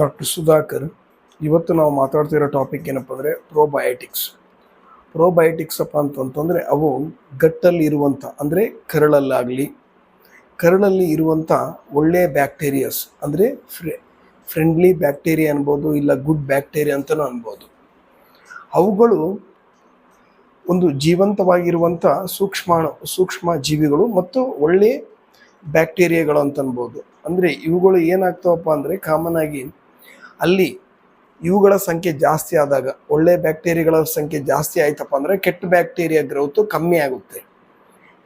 Doctor Sudhakar ಇವತ್ತು ನಾವು ಮಾತಾಡ್ತಿರೋ topic ಏನಪ್ಪ ಅಂದರೆ ಪ್ರೋಬಯೋಟಿಕ್ಸ್ ಅಪ್ಪ ಅಂತಂತಂದರೆ ಅವು ಗಟ್ಟಲ್ಲಿ ಇರುವಂಥ ಅಂದರೆ ಕರಳಲ್ಲಾಗಲಿ, ಕರಳಲ್ಲಿ ಇರುವಂಥ ಒಳ್ಳೆಯ ಬ್ಯಾಕ್ಟೀರಿಯಾಸ್ ಅಂದರೆ ಫ್ರೆ ಫ್ರೆಂಡ್ಲಿ ಬ್ಯಾಕ್ಟೀರಿಯಾ ಅನ್ಬೋದು, ಇಲ್ಲ ಗುಡ್ ಬ್ಯಾಕ್ಟೀರಿಯಾ ಅಂತಲೂ ಅನ್ಬೋದು. ಅವುಗಳು ಒಂದು ಜೀವಂತವಾಗಿರುವಂಥ ಸೂಕ್ಷ್ಮ ಸೂಕ್ಷ್ಮ ಜೀವಿಗಳು ಮತ್ತು ಒಳ್ಳೆಯ ಬ್ಯಾಕ್ಟೀರಿಯಾಗಳು ಅಂತನ್ಬೋದು ಅಂದರೆ ಇವುಗಳು ಏನಾಗ್ತಾವಪ್ಪ ಅಂದರೆ ಕಾಮನ್ ಆಗಿ ಅಲ್ಲಿ ಇವುಗಳ ಸಂಖ್ಯೆ ಜಾಸ್ತಿ ಆದಾಗ ಒಳ್ಳೆ ಬ್ಯಾಕ್ಟೀರಿಯಾಗಳ ಸಂಖ್ಯೆ ಜಾಸ್ತಿ ಆಯ್ತಪ್ಪ ಅಂದರೆ ಕೆಟ್ಟ ಬ್ಯಾಕ್ಟೀರಿಯಾ ಗ್ರೋತು ಕಮ್ಮಿ ಆಗುತ್ತೆ.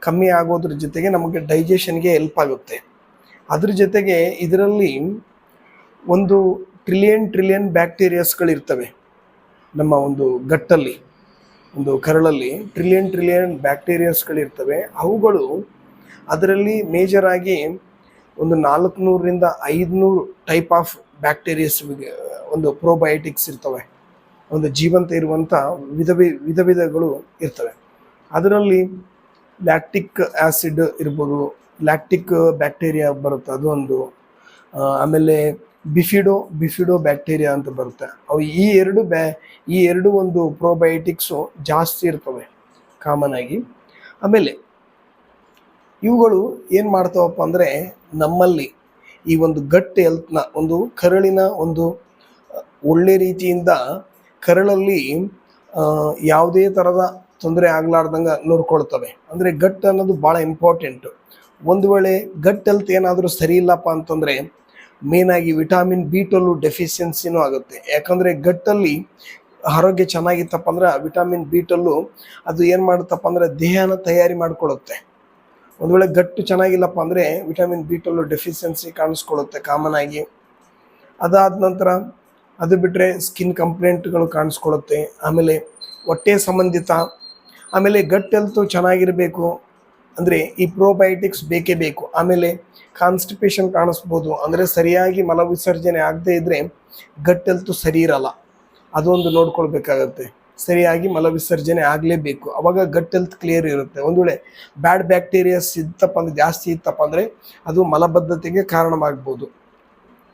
ಕಮ್ಮಿ ಆಗೋದ್ರ ಜೊತೆಗೆ ನಮಗೆ ಡೈಜೆಷನ್ಗೆ ಹೆಲ್ಪ್ ಆಗುತ್ತೆ. ಅದ್ರ ಜೊತೆಗೆ ಇದರಲ್ಲಿ ಒಂದು ಟ್ರಿಲಿಯನ್ ಟ್ರಿಲಿಯನ್ ಬ್ಯಾಕ್ಟೀರಿಯಾಸ್ಗಳಿರ್ತವೆ ನಮ್ಮ ಒಂದು ಗಟ್ಟಲ್ಲಿ, ಒಂದು ಕರಳಲ್ಲಿ ಟ್ರಿಲಿಯನ್ ಟ್ರಿಲಿಯನ್ ಬ್ಯಾಕ್ಟೀರಿಯಾಸ್ಗಳಿರ್ತವೆ ಅವುಗಳು ಅದರಲ್ಲಿ ಮೇಜರ್ ಆಗಿ ಒಂದು ನಾಲ್ಕುನೂರರಿಂದ ಐದುನೂರು ಟೈಪ್ ಆಫ್ ಬ್ಯಾಕ್ಟೀರಿಯಸ್ ಒಂದು ಪ್ರೋಬಯೋಟಿಕ್ಸ್ ಇರ್ತವೆ. ಒಂದು ಜೀವಂತ ಇರುವಂಥ ವಿಧ ವಿಧ ವಿಧಗಳು ಇರ್ತವೆ. ಅದರಲ್ಲಿ ಲ್ಯಾಕ್ಟಿಕ್ ಆ್ಯಸಿಡ್ ಇರ್ಬೋದು, ಲ್ಯಾಕ್ಟಿಕ್ ಬ್ಯಾಕ್ಟೀರಿಯಾ ಬರುತ್ತೆ, ಅದೊಂದು. ಆಮೇಲೆ ಬಿಫಿಡೋ ಬಿಫಿಡೋ ಬ್ಯಾಕ್ಟೀರಿಯಾ ಅಂತ ಬರುತ್ತೆ. ಅವು ಈ ಎರಡು ಬ್ಯಾ, ಈ ಎರಡು ಒಂದು ಪ್ರೋಬಯೋಟಿಕ್ಸು ಜಾಸ್ತಿ ಇರ್ತವೆ, ಕಾಮನ್ ಆಗಿ. ಆಮೇಲೆ ಇವುಗಳು ಏನು ಮಾಡ್ತಾವಪ್ಪ ಅಂದರೆ ನಮ್ಮಲ್ಲಿ ಈ ಒಂದು ಗಟ್ ಎಲ್ತ್ನ ಒಂದು ಕರಳಿನ ಒಂದು ಒಳ್ಳೆ ರೀತಿಯಿಂದ ಕರಳಲ್ಲಿ ಯಾವುದೇ ಥರದ ತೊಂದರೆ ಆಗ್ಲಾರ್ದಂಗೆ ನೋಡ್ಕೊಳ್ತವೆ. ಅಂದರೆ ಗಟ್ ಅನ್ನೋದು ಭಾಳ ಇಂಪಾರ್ಟೆಂಟು ಒಂದು ವೇಳೆ ಗಟ್ ಹೆಲ್ತ್ ಏನಾದರೂ ಸರಿ ಇಲ್ಲಪ್ಪ ಅಂತಂದರೆ ಮೇನಾಗಿ ವಿಟಾಮಿನ್ ಬಿ ಟ್ವೆಲ್ವ್ ಡೆಫಿಷಿಯನ್ಸಿನೂ ಆಗುತ್ತೆ. ಯಾಕಂದರೆ ಗಟ್ಟಲ್ಲಿ ಆರೋಗ್ಯ ಚೆನ್ನಾಗಿತ್ತಪ್ಪ ಅಂದ್ರೆ ವಿಟಾಮಿನ್ ಬಿ ಟ್ವೆಲ್ವ್ ಅದು ಏನು ಮಾಡುತ್ತಪ್ಪ ಅಂದರೆ ದೇಹನ ತಯಾರಿ ಮಾಡಿಕೊಳ್ಳುತ್ತೆ ಒಂದು ವೇಳೆ ಗಟ್ಟು ಚೆನ್ನಾಗಿಲ್ಲಪ್ಪ ಅಂದರೆ ವಿಟಮಿನ್ ಬಿ ಟ್ವೆಲ್ ಡೆಫಿಷಿಯನ್ಸಿ ಕಾಣಿಸ್ಕೊಳ್ಳುತ್ತೆ ಕಾಮನ್ ಆಗಿ. ಅದಾದ ನಂತರ ಅದು ಬಿಟ್ಟರೆ ಸ್ಕಿನ್ ಕಂಪ್ಲೇಂಟ್ಗಳು ಕಾಣಿಸ್ಕೊಳ್ಳುತ್ತೆ. ಆಮೇಲೆ ಹೊಟ್ಟೆ ಸಂಬಂಧಿತ, ಆಮೇಲೆ ಗಟ್ ಹೆಲ್ತು ಚೆನ್ನಾಗಿರಬೇಕು ಅಂದರೆ ಈ ಪ್ರೋಬಯೋಟಿಕ್ಸ್ ಬೇಕೇ ಬೇಕು. ಆಮೇಲೆ ಕಾನ್ಸ್ಟಿಪೇಷನ್ ಕಾಣಿಸ್ಬೋದು ಅಂದರೆ ಸರಿಯಾಗಿ ಮಲವಿಸರ್ಜನೆ ಆಗದೇ ಇದ್ದರೆ ಗಟ್ ಹೆಲ್ತು ಸರಿ ಇರಲ್ಲ. ಅದೊಂದು ನೋಡ್ಕೊಳ್ಬೇಕಾಗತ್ತೆ. ಸರಿಯಾಗಿ ಮಲವಿಸರ್ಜನೆ ಆಗಲೇಬೇಕು. ಅವಾಗ ಗಟ್ ಹೆಲ್ತ್ ಕ್ಲಿಯರ್ ಇರುತ್ತೆ. ಒಂದು ವೇಳೆ ಬ್ಯಾಡ್ ಬ್ಯಾಕ್ಟೀರಿಯಾಸ್ ಇತ್ತಪ್ಪ ಅಂದರೆ, ಜಾಸ್ತಿ ಇತ್ತಪ್ಪ ಅಂದರೆ, ಅದು ಮಲಬದ್ಧತೆಗೆ ಕಾರಣವಾಗ್ಬೋದು.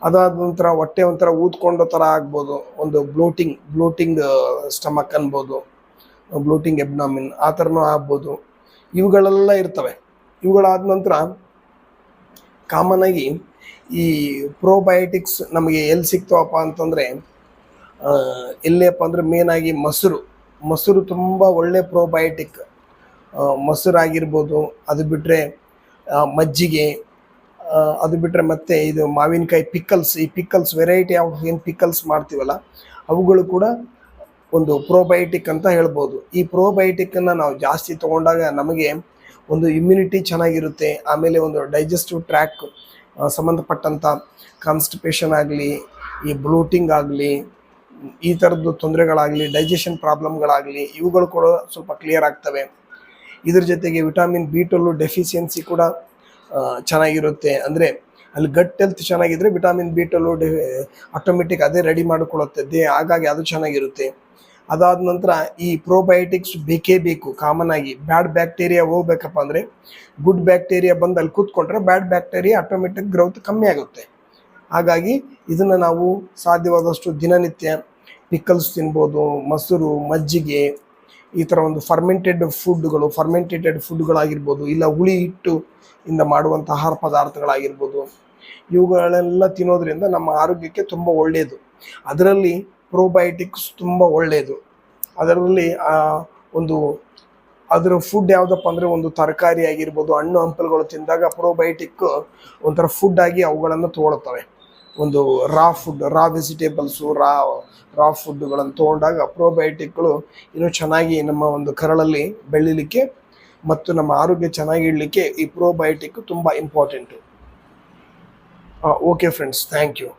ಅದಾದ ನಂತರ ಹೊಟ್ಟೆ ಒಂಥರ ಊದ್ಕೊಂಡೋ ಥರ ಆಗ್ಬೋದು. ಒಂದು ಬ್ಲೋಟಿಂಗ್ ಬ್ಲೋಟಿಂಗ್ ಸ್ಟಮಕ್ ಅನ್ಬೋದು. ಬ್ಲೋಟಿಂಗ್ ಎಬ್ನಾಮಿನ್ ಆ ಥರನೂ ಆಗ್ಬೋದು. ಇವುಗಳೆಲ್ಲ ಇರ್ತವೆ. ಇವುಗಳಾದ ನಂತರ ಕಾಮನ್ ಆಗಿ ಈ ಪ್ರೋಬಯೋಟಿಕ್ಸ್ ನಮಗೆ ಎಲ್ಲಿ ಸಿಗ್ತವಪ್ಪ ಅಂತಂದರೆ ಎಲ್ಲಿಯಪ್ಪ ಅಂದರೆ ಮೇನಾಗಿ ಮೊಸರು. ಮೊಸರು ತುಂಬ ಒಳ್ಳೆ ಪ್ರೋಬಯೋಟಿಕ್ ಮೊಸರು ಆಗಿರ್ಬೋದು ಅದು ಬಿಟ್ಟರೆ ಮಜ್ಜಿಗೆ ಅದು ಬಿಟ್ಟರೆ ಮತ್ತೆ ಇದು ಮಾವಿನಕಾಯಿ ಪಿಕ್ಕಲ್ಸ್ ಈ ಪಿಕ್ಕಲ್ಸ್ ವೆರೈಟಿ ಆಫ್ ಏನು ಪಿಕ್ಕಲ್ಸ್ ಮಾಡ್ತೀವಲ್ಲ, ಅವುಗಳು ಕೂಡ ಒಂದು ಪ್ರೋಬಯೋಟಿಕ್ ಅಂತ ಹೇಳ್ಬೋದು. ಈ ಪ್ರೋಬಯೋಟಿಕ್ಕನ್ನು ನಾವು ಜಾಸ್ತಿ ತೊಗೊಂಡಾಗ ನಮಗೆ ಒಂದು ಇಮ್ಯುನಿಟಿ ಚೆನ್ನಾಗಿರುತ್ತೆ, ಆಮೇಲೆ ಒಂದು ಡೈಜೆಸ್ಟಿವ್ ಟ್ರ್ಯಾಕ್ ಸಂಬಂಧಪಟ್ಟಂಥ ಕಾನ್ಸ್ಟಿಪೇಷನ್ ಆಗಲಿ, ಈ ಬ್ಲೂಟಿಂಗ್ ಆಗಲಿ ಈ ಥರದ್ದು ತೊಂದರೆಗಳಾಗಲಿ ಡೈಜೆಷನ್ ಪ್ರಾಬ್ಲಮ್ಗಳಾಗಲಿ ಇವುಗಳು ಕೂಡ ಸ್ವಲ್ಪ ಕ್ಲಿಯರ್ ಆಗ್ತವೆ. ಇದ್ರ ಜೊತೆಗೆ ವಿಟಾಮಿನ್ ಬಿ ಟ್ವೆಲ್ವ್ ಡೆಫಿಷಿಯನ್ಸಿ ಕೂಡ ಚೆನ್ನಾಗಿರುತ್ತೆ. ಅಂದರೆ ಅಲ್ಲಿ ಗಟ್ ಹೆಲ್ತ್ ಚೆನ್ನಾಗಿದ್ದರೆ ವಿಟಾಮಿನ್ ಬಿ ಟ್ವೆಲ್ವ್ ಡೆ ಆಟೋಮೆಟಿಕ್ ಅದೇ ರೆಡಿ ಮಾಡಿಕೊಳ್ಳುತ್ತೆ. ದೇ, ಹಾಗಾಗಿ ಅದು ಚೆನ್ನಾಗಿರುತ್ತೆ. ಅದಾದ ನಂತರ ಈ ಪ್ರೋಬಯೋಟಿಕ್ಸ್ ಬೇಕೇ ಬೇಕು ಕಾಮನ್ ಆಗಿ. ಬ್ಯಾಡ್ ಬ್ಯಾಕ್ಟೀರಿಯಾ ಹೋಗ್ಬೇಕಪ್ಪ ಅಂದರೆ ಗುಡ್ ಬ್ಯಾಕ್ಟೀರಿಯಾ ಬಂದು ಅಲ್ಲಿ ಕೂತ್ಕೊಂಡ್ರೆ ಬ್ಯಾಡ್ ಬ್ಯಾಕ್ಟೀರಿಯಾ ಆಟೋಮೆಟಿಕ್ ಗ್ರೋತ್ ಕಮ್ಮಿ ಆಗುತ್ತೆ. ಹಾಗಾಗಿ ಇದನ್ನು ನಾವು ಸಾಧ್ಯವಾದಷ್ಟು ದಿನನಿತ್ಯ ಪಿಕ್ಕಲ್ಸ್ ತಿನ್ಬೋದು, ಮೊಸರು, ಮಜ್ಜಿಗೆ, ಈ ಥರ ಒಂದು ಫರ್ಮೆಂಟೆಡ್ ಫುಡ್ಗಳು ಫರ್ಮೆಂಟೇಟೆಡ್ ಫುಡ್ಗಳಾಗಿರ್ಬೋದು ಇಲ್ಲ ಹುಳಿ ಹಿಟ್ಟು ಇಂದ ಮಾಡುವಂಥ ಆಹಾರ ಪದಾರ್ಥಗಳಾಗಿರ್ಬೋದು ಇವುಗಳೆಲ್ಲ ತಿನ್ನೋದ್ರಿಂದ ನಮ್ಮ ಆರೋಗ್ಯಕ್ಕೆ ತುಂಬ ಒಳ್ಳೆಯದು ಅದರಲ್ಲಿ ಪ್ರೋಬಯೋಟಿಕ್ಸ್ ತುಂಬ ಒಳ್ಳೆಯದು ಅದರಲ್ಲಿ ಒಂದು ಅದರ ಫುಡ್ ಯಾವುದಪ್ಪ ಅಂದರೆ ಒಂದು ತರಕಾರಿ ಆಗಿರ್ಬೋದು, ಹಣ್ಣು ಹಂಪಲುಗಳು ತಿಂದಾಗ ಪ್ರೋಬಯೋಟಿಕ್ ಒಂಥರ ಫುಡ್ ಆಗಿ ಅವುಗಳನ್ನು ತಗೊಳ್ತವೆ. ಒಂದು ರಾ ಫುಡ್ ರಾ ವೆಜಿಟೇಬಲ್ಸು ರಾ ರಾ ಫುಡ್ಗಳನ್ನು ತೊಗೊಂಡಾಗ ಪ್ರೋಬಯೋಟಿಕ್ಗಳು ಇನ್ನೂ ಚೆನ್ನಾಗಿ ನಮ್ಮ ಒಂದು ಕರಳಲ್ಲಿ ಬೆಳಿಲಿಕ್ಕೆ ಮತ್ತು ನಮ್ಮ ಆರೋಗ್ಯ ಚೆನ್ನಾಗಿ ಇಡಲಿಕ್ಕೆ ಈ ಪ್ರೋಬಯೋಟಿಕ್ ತುಂಬ important okay friends thank you